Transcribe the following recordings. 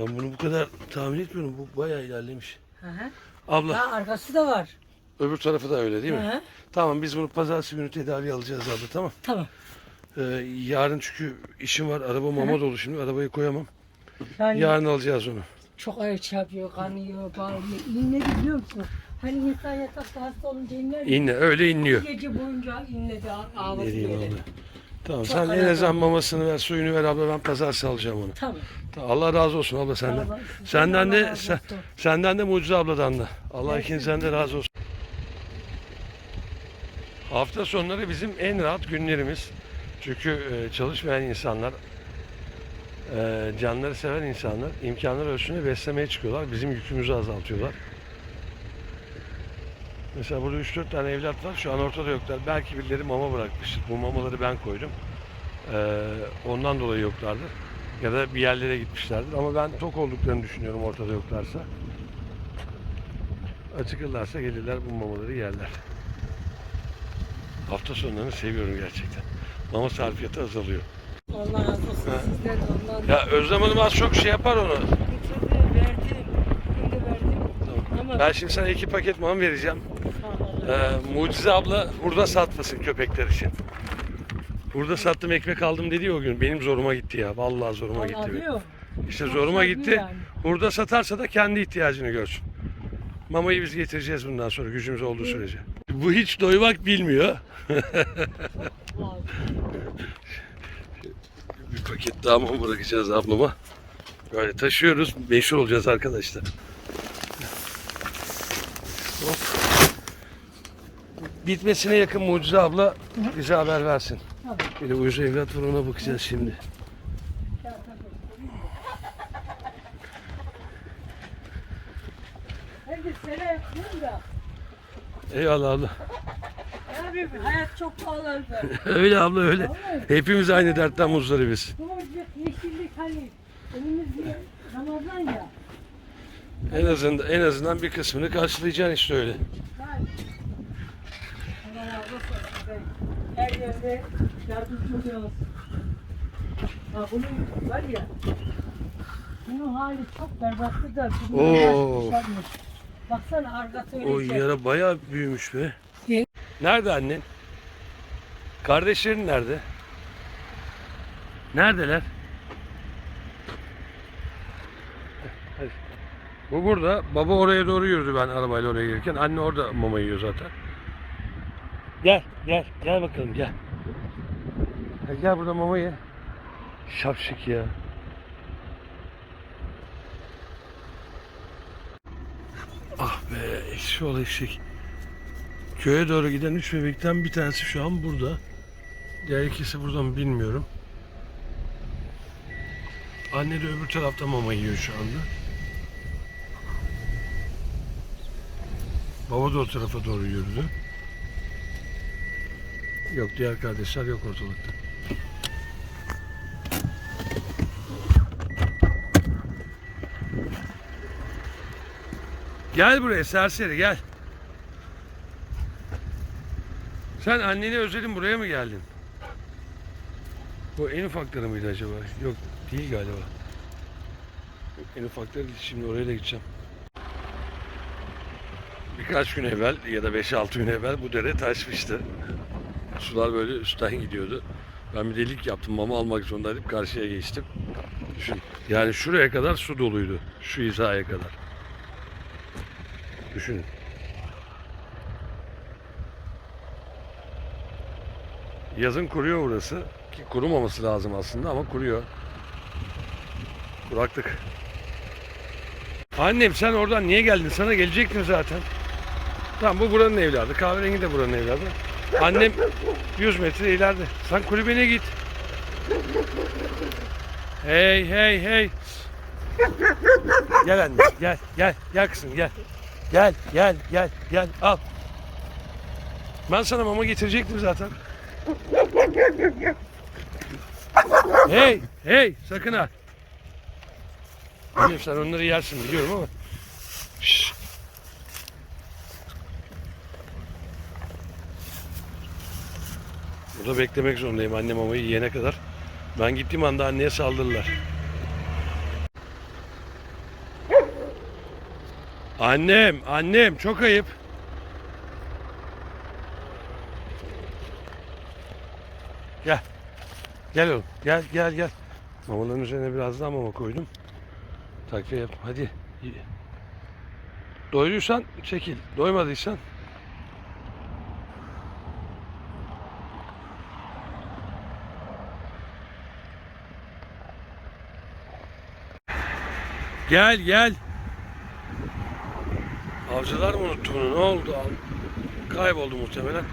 Ben bunu bu kadar tahmin etmiyorum. Bu bayağı ilerlemiş. Hı hı. Abla Ha, arkası da var. öbür tarafı da öyle değil mi? Hı hı. Tamam biz bunu pazartesi günü tedavi alacağız abla tamam. Tamam. Ee, yarın çünkü işim var. Araba mama dolu şimdi. Arabayı koyamam. Yani Yarın alacağız onu. çok aç yapıyor, kanıyor, bağırıyor. İnledi biliyor musun? Hani insan yatakta hasta olunca inler mi? İnle öyle inliyor. Gece boyunca inledi, ağ- ağladı böyle. abla. Tamam Çok sen en alakalı. azından mamasını ver, suyunu ver abla ben pazartesi alacağım onu. Tamam. Tamam, Allah razı olsun abla senden. Allah- Senden Allah de razı sen, olsun. senden de Mucize abladan da. Allah ikinizden de razı olsun. Hafta sonları bizim en rahat günlerimiz. Çünkü e, çalışmayan insanlar, e, canları seven insanlar imkanlar ölçüsünde beslemeye çıkıyorlar. Bizim yükümüzü azaltıyorlar. Mesela burada 3-4 tane evlat var. Şu an ortada yoklar. Belki birileri mama bırakmıştır. Bu mamaları ben koydum. E, ondan dolayı yoklardır. Ya da bir yerlere gitmişlerdir. Ama ben tok olduklarını düşünüyorum ortada yoklarsa. Acıkırlarsa gelirler bu mamaları yerler. Hafta sonlarını seviyorum gerçekten. Mama sarfiyatı azalıyor. Allah razı olsun sizden de ondan da. Ya Özlem Hanım az çok şey yapar onu. Verdim. Verdim. Ama Ben şimdi sana iki paket mama vereceğim. Ee, Mucize abla burada satmasın köpekler için. Burada sattım ekmek aldım dedi ya o gün. Benim zoruma gitti ya. Vallahi zoruma gitti. benim. Alıyor. İşte zoruma gitti. yani. Burada satarsa da kendi ihtiyacını görsün. Mamayı biz getireceğiz bundan sonra gücümüz olduğu sürece. Bu hiç doymak bilmiyor. Vallahi. Bir paket daha mama bırakacağız ablama. Böyle taşıyoruz. Meşhur olacağız arkadaşlar. Bitmesine yakın Mucize abla bize haber versin. Bir de uyuz evlat var ona bakacağız şimdi. Ben de sana yapıyorum da. Eyvallah abla. Abi hayat çok pahalandı. Öyle abla öyle. Hepimiz aynı dertten muzdaribız. Bu yeşillik hani önümüzde Ramazan ya. En azından en azından bir kısmını karşılayacaksın işte öyle. Ben. Allah razı olsun size. Her yerde yardımcı oluyoruz. Ha bunun var ya. Bunun hali çok berbattı da. bunun Oo. yaş çıkarmış. Baksana arkası öyle O şey. yara bayağı büyümüş be. Nerede annen? Kardeşlerin nerede? Neredeler? Hadi. Bu burada. Baba oraya doğru yürüdü ben arabayla oraya gelirken. Anne orada mama yiyor zaten. Gel, gel, gel bakalım gel. Ha, Gel burada mama ye. Şapşik ya. Ah be, eşi ol eşek. Köye doğru giden üç bebekten bir tanesi şu an burada. Diğer ikisi burada mı bilmiyorum. Anne de öbür tarafta mama yiyor şu anda. Baba da o tarafa doğru yürüdü. Yok diğer kardeşler yok ortalıkta. Gel buraya serseri gel. Sen anneni özledin buraya mı geldin? Bu en ufakları mıydı acaba? Yok değil galiba. En ufakları. Şimdi oraya da gideceğim. Birkaç gün evvel ya da 5-6 gün evvel bu dere taşmıştı. Sular böyle üstten gidiyordu. Ben bir delik yaptım. Mama almak zorundaydım. Karşıya geçtim. Düşün. Yani şuraya kadar su doluydu. Şu hizaya kadar. Düşünün. Yazın kuruyor burası. Ki kurumaması lazım aslında ama kuruyor. Kuraklık. Annem sen oradan niye geldin? Sana gelecektim zaten. Tamam bu buranın evladı. Kahverengi de buranın evladı. Annem 100 metre ileride. Sen kulübene git. Hey hey hey. Gel anne gel gel gel kızım gel. Gel gel gel gel al. Ben sana mama getirecektim zaten. Hey hey sakın ha. Biliyorum sen onları yersin biliyorum ama. Şşş. Burada beklemek zorundayım annem mamayı yiyene kadar. Ben gittiğim anda anneye saldırırlar. Annem, annem çok ayıp. Gel. Gel oğlum. Gel gel gel. Mamaların üzerine biraz daha mama koydum. Takviye yap. Hadi. Doyduysan çekil. Doymadıysan Gel gel. Avcılar mı unuttu bunu? Ne oldu? Kayboldu muhtemelen.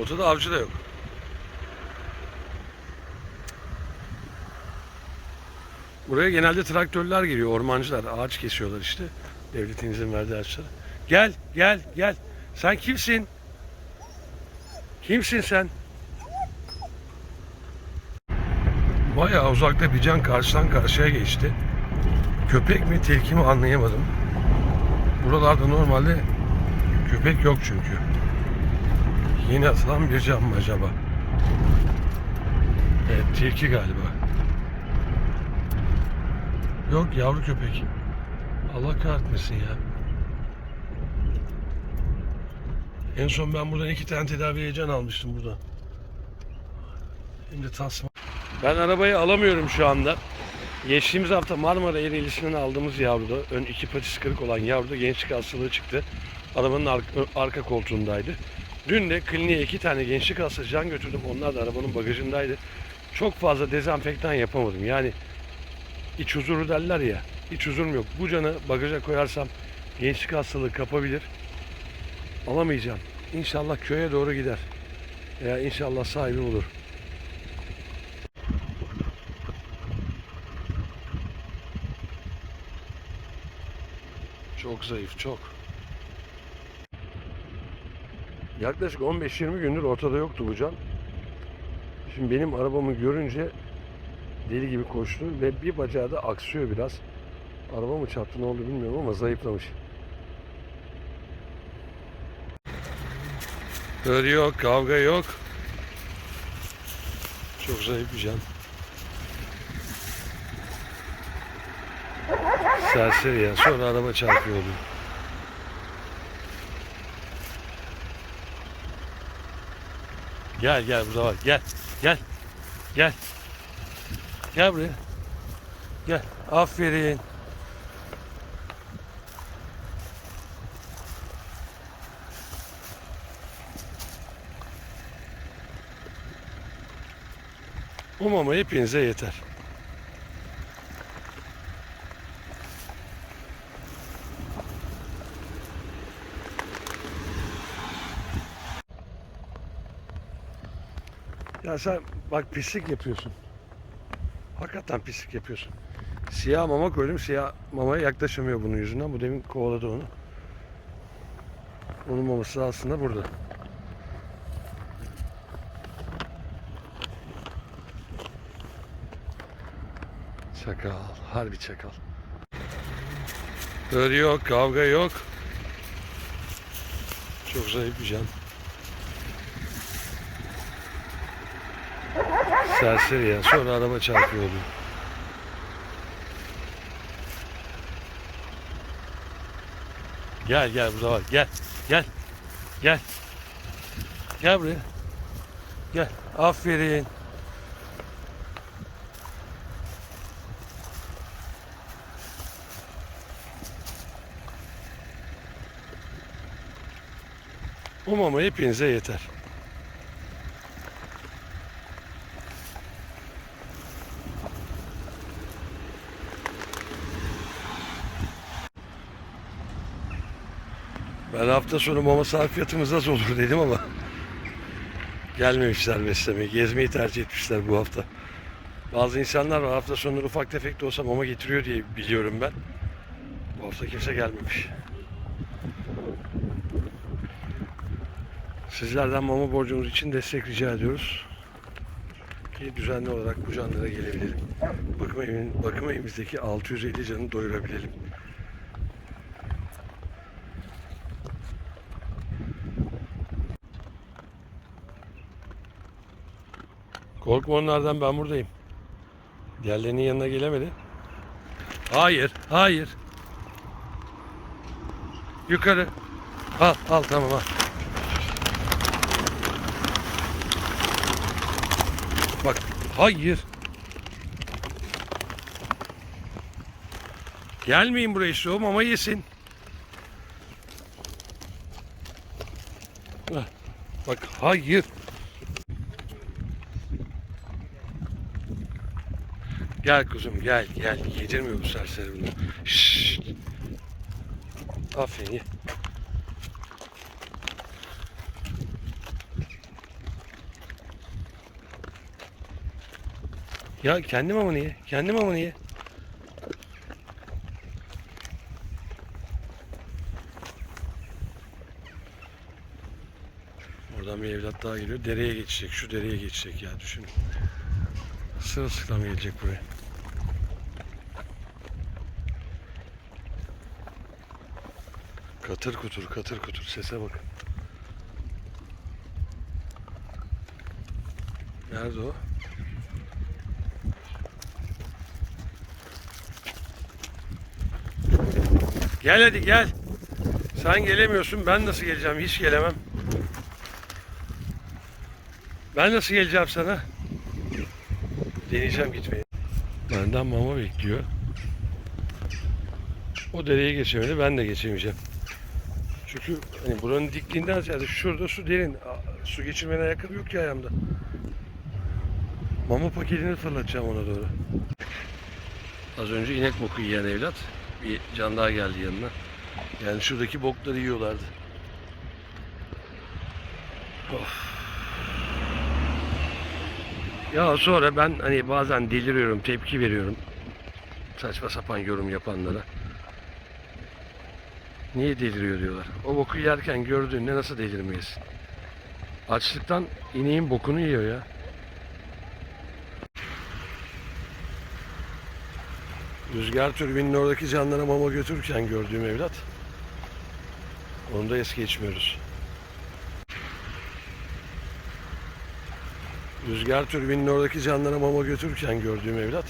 Ortada avcı da yok. Buraya genelde traktörler geliyor, ormancılar. Ağaç kesiyorlar işte. Devletin izin verdiği ağaçları. Gel, gel, gel. Sen kimsin? Kimsin sen? Bayağı uzakta bir can karşıdan karşıya geçti. Köpek mi tilki mi anlayamadım. Buralarda normalde köpek yok çünkü. Yeni atılan bir can mı acaba? Evet tilki galiba. Yok yavru köpek. Allah kahretmesin ya. En son ben buradan iki tane tedaviye can almıştım burada. Şimdi tasma. Ben arabayı alamıyorum şu anda. Geçtiğimiz hafta Marmara Ereğlisi'nden aldığımız yavruda, ön iki patisi kırık olan yavruda gençlik hastalığı çıktı. Arabanın arka, arka koltuğundaydı. Dün de kliniğe iki tane gençlik hastası can götürdüm. Onlar da arabanın bagajındaydı. Çok fazla dezenfektan yapamadım. Yani iç huzuru derler ya. İç huzurum yok. Bu canı bagaja koyarsam gençlik hastalığı kapabilir. Alamayacağım. İnşallah köye doğru gider. Veya inşallah sahibi bulur. Çok zayıf, çok. Yaklaşık 15-20 gündür ortada yoktu bu can. Şimdi benim arabamı görünce deli gibi koştu ve bir bacağı da aksıyor biraz. Araba mı çarptı ne oldu bilmiyorum ama zayıflamış. Hır yok, kavga yok. Çok zayıf bir can. Serseri ya. Sonra araba çarpıyor oluyor. Gel gel burada var. Gel. Gel. Gel. Gel buraya. Gel. Aferin. Bu mama hepinize yeter. Ya sen bak pislik yapıyorsun. Hakikaten pislik yapıyorsun. Siyah mama koydum. Siyah mamaya yaklaşamıyor bunun yüzünden. Bu demin kovaladı onu. Onun maması aslında burada. Çakal. Harbi çakal. Hır yok, kavga yok. Çok zayıf bir can. Serseri ya. Sonra araba çarpıyor oluyor. Gel gel burada var. Gel. Gel. Gel. Gel buraya. Gel. Aferin. Mama hepinize yeter. Hafta sonu mama sarfiyatımız az olur dedim ama gelmemişler beslemeye. Gezmeyi tercih etmişler bu hafta. Bazı insanlar var hafta sonları ufak tefek de olsa mama getiriyor diye biliyorum ben. Bu hafta kimse gelmemiş. Sizlerden mama borcumuz için destek rica ediyoruz. Ki düzenli olarak bu canlara gelebilelim. Bakım, evin, bakım evimizdeki 650 canı doyurabilelim. Korkma onlardan ben buradayım. Diğerlerinin yanına gelemedi. Hayır, hayır. Yukarı. Al al tamam al. Bak hayır. Gelmeyin buraya o mama yesin. Bak hayır. Gel kuzum gel gel. Yedirmiyor bu serseri bunu. Şşşt. Aferin ye. Ya kendi mamanı ye. Kendi mamanı ye. Oradan bir evlat daha geliyor. Dereye geçecek. Şu dereye geçecek ya düşün. Sırılsıklam gelecek buraya. Katır kutur katır kutur sese bakın. Nerede o? Gel hadi gel. Sen gelemiyorsun ben nasıl geleceğim hiç gelemem. Ben nasıl geleceğim sana? Deneyeceğim gitmeyi. Benden mama bekliyor. O dereye geçemedi ben de geçemeyeceğim. Çünkü hani buranın dikliğinden ziyade şurada su derin. Su geçirmene ayakkabı yok ki ayağımda. Mama paketini fırlatacağım ona doğru. Az önce inek boku yiyen evlat. Bir can daha geldi yanına. Yani şuradaki bokları yiyorlardı. Of. Ya sonra ben hani bazen deliriyorum, tepki veriyorum. Saçma sapan yorum yapanlara. Niye deliriyor diyorlar. O boku yerken gördüğünde nasıl delirmeyesin? Açlıktan ineğin bokunu yiyor ya. Rüzgar türbinin oradaki canlara mama götürürken gördüğüm evlat. Onu da es geçmiyoruz. Rüzgar türbinin oradaki canlara mama götürürken gördüğüm evlat.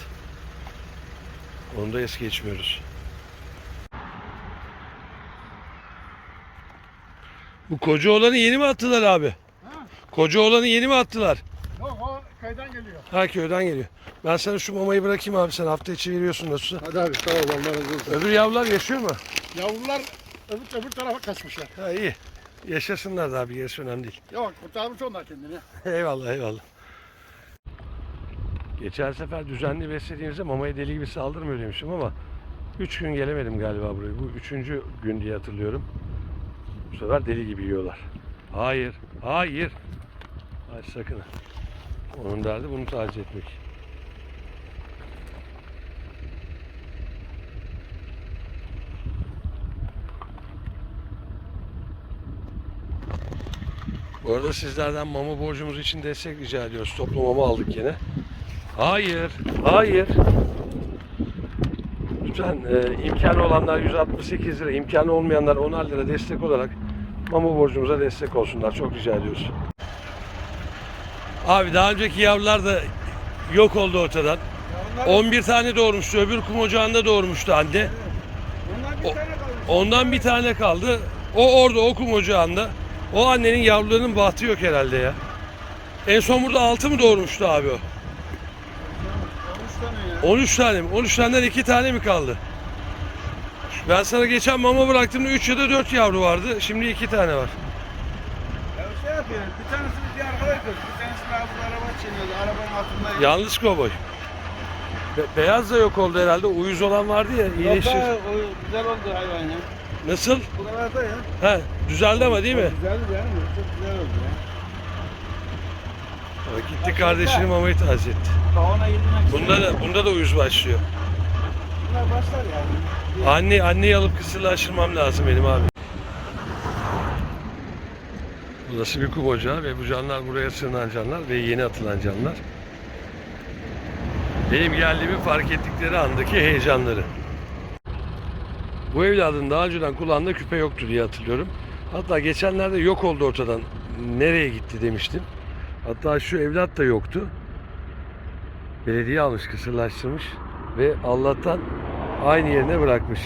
Onu da es geçmiyoruz. Bu koca olanı yeni mi attılar abi? Ha? Koca olanı yeni mi attılar? Yok o köyden geliyor. Ha köyden geliyor. Ben sana şu mamayı bırakayım abi sen hafta içi veriyorsun nasılsa. Hadi abi sağ ol Allah razı olsun. Öbür yavrular yaşıyor mu? Yavrular öbür, öbür tarafa kaçmışlar. Ha iyi. Yaşasınlar da abi gerisi önemli değil. Yok kurtarmış onlar kendini. eyvallah eyvallah. Geçen sefer düzenli beslediğimizde mamaya deli gibi saldırmıyor demiştim ama 3 gün gelemedim galiba buraya. Bu üçüncü gün diye hatırlıyorum. Bu sefer deli gibi yiyorlar. Hayır, hayır. Hayır sakın. Onun derdi bunu taciz etmek. Bu arada sizlerden mama borcumuz için destek rica ediyoruz. Toplu mama aldık yine. Hayır, hayır. Lütfen e, imkanı olanlar 168 lira, imkanı olmayanlar 10'ar lira destek olarak mama borcumuza destek olsunlar. Çok rica ediyoruz. Abi daha önceki yavrular da yok oldu ortadan. Onlar, 11 tane doğurmuştu. Öbür kum ocağında doğurmuştu anne. onlar bir o- tane kalmış. Ondan bir tane kaldı. O orada o kum ocağında. O annenin yavrularının bahtı yok herhalde ya. En son burada 6 mı doğurmuştu abi o? 13 tane ya. 13 tane mi? 13 taneden 2 tane mi kaldı? Ben sana geçen mama bıraktığımda 3 ya da 4 yavru vardı. Şimdi 2 tane var. Ya şey yapıyor. Bir tanesini bir arkadaş gördü. Bir tanesini aldı araba çiğniyordu. Arabanın altında. Yalnız kovboy. Be- beyaz da yok oldu herhalde. Uyuz olan vardı ya. Yok iyileşti. be, güzel oldu hayvan ya. Nasıl? Buralarda ya. Ha, düzeldi ama değil mi? Güzel yani. Çok güzel oldu ya. Gitti kardeşini mamayı taze etti. Bunda da bunda da uyuz başlıyor. Bunlar başlar yani. Anne anneyi alıp kısırla aşırmam lazım benim abi. Burası bir kum ocağı ve bu canlar buraya sığınan canlar ve yeni atılan canlar. Benim geldiğimi fark ettikleri andaki heyecanları. Bu evladın daha önceden kulağında küpe yoktu diye hatırlıyorum. Hatta geçenlerde yok oldu ortadan. Nereye gitti demiştim. Hatta şu evlat da yoktu. Belediye almış, kısırlaştırmış ve Allah'tan aynı yerine bırakmış.